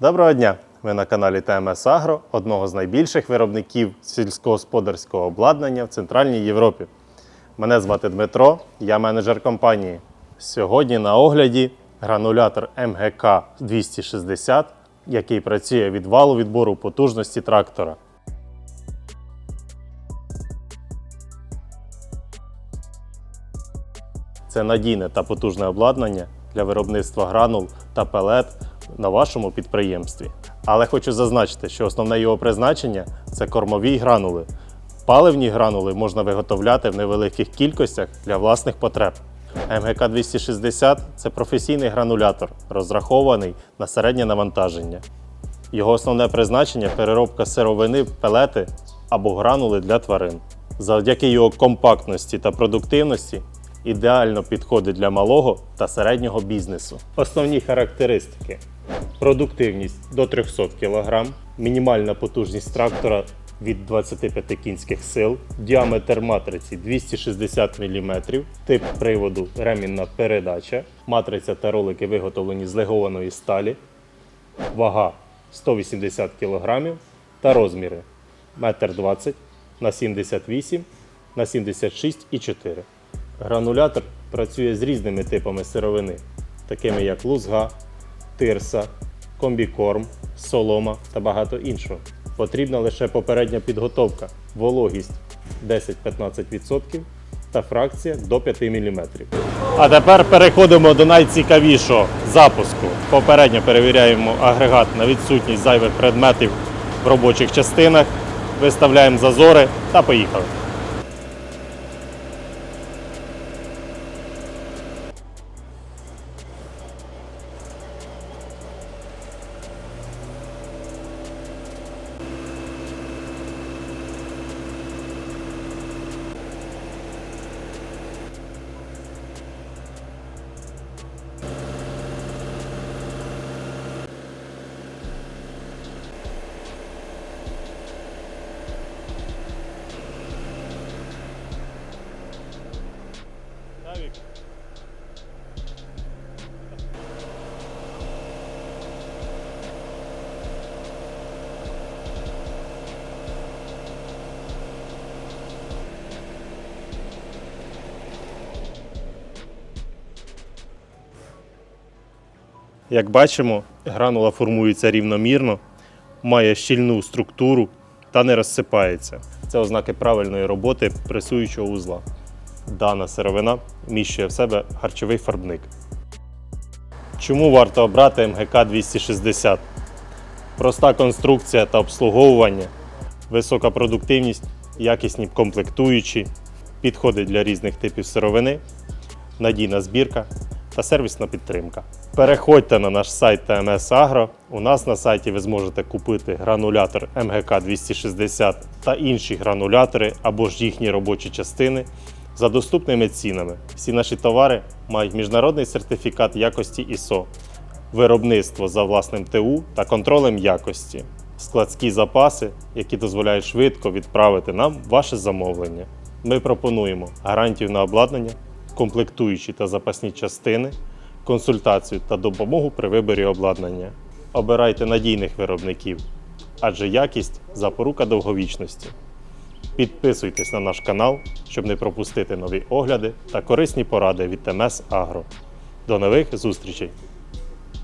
Доброго дня! Ви на каналі ТМС Агро, одного з найбільших виробників сільськогосподарського обладнання в Центральній Європі. Мене звати Дмитро, я менеджер компанії. Сьогодні на огляді гранулятор МГК 260, який працює від валу відбору потужності трактора. Це надійне та потужне обладнання для виробництва гранул та пелет на вашому підприємстві. Але хочу зазначити, що основне його призначення це кормові гранули. Паливні гранули можна виготовляти в невеликих кількостях для власних потреб. МГК 260 це професійний гранулятор, розрахований на середнє навантаження. Його основне призначення переробка сировини пелети або гранули для тварин. Завдяки його компактності та продуктивності ідеально підходить для малого та середнього бізнесу. Основні характеристики: продуктивність до 300 кг, мінімальна потужність трактора від 25 кінських сил, діаметр матриці 260 мм, тип приводу ремінна передача, матриця та ролики виготовлені з легованої сталі, вага 180 кг та розміри 1,20 м на 78 на 76,4 Гранулятор працює з різними типами сировини, такими як лузга, тирса, комбікорм, солома та багато іншого. Потрібна лише попередня підготовка, вологість 10-15% та фракція до 5 мм. А тепер переходимо до найцікавішого запуску. Попередньо перевіряємо агрегат на відсутність зайвих предметів в робочих частинах, виставляємо зазори та поїхали. Як бачимо, гранула формується рівномірно, має щільну структуру та не розсипається. Це ознаки правильної роботи пресуючого узла. Дана сировина вміщує в себе харчовий фарбник. Чому варто обрати МГК 260? Проста конструкція та обслуговування, висока продуктивність, якісні комплектуючі, підходить для різних типів сировини, надійна збірка та сервісна підтримка. Переходьте на наш сайт ТМС Агро. У нас на сайті ви зможете купити гранулятор МГК 260 та інші гранулятори або ж їхні робочі частини за доступними цінами. Всі наші товари мають міжнародний сертифікат якості ISO, виробництво за власним ТУ та контролем якості, складські запаси, які дозволяють швидко відправити нам ваше замовлення. Ми пропонуємо гарантію на обладнання, комплектуючі та запасні частини, консультацію та допомогу при виборі обладнання. Обирайте надійних виробників, адже якість запорука довговічності. Підписуйтесь на наш канал, щоб не пропустити нові огляди та корисні поради від ТМС Агро. До нових зустрічей!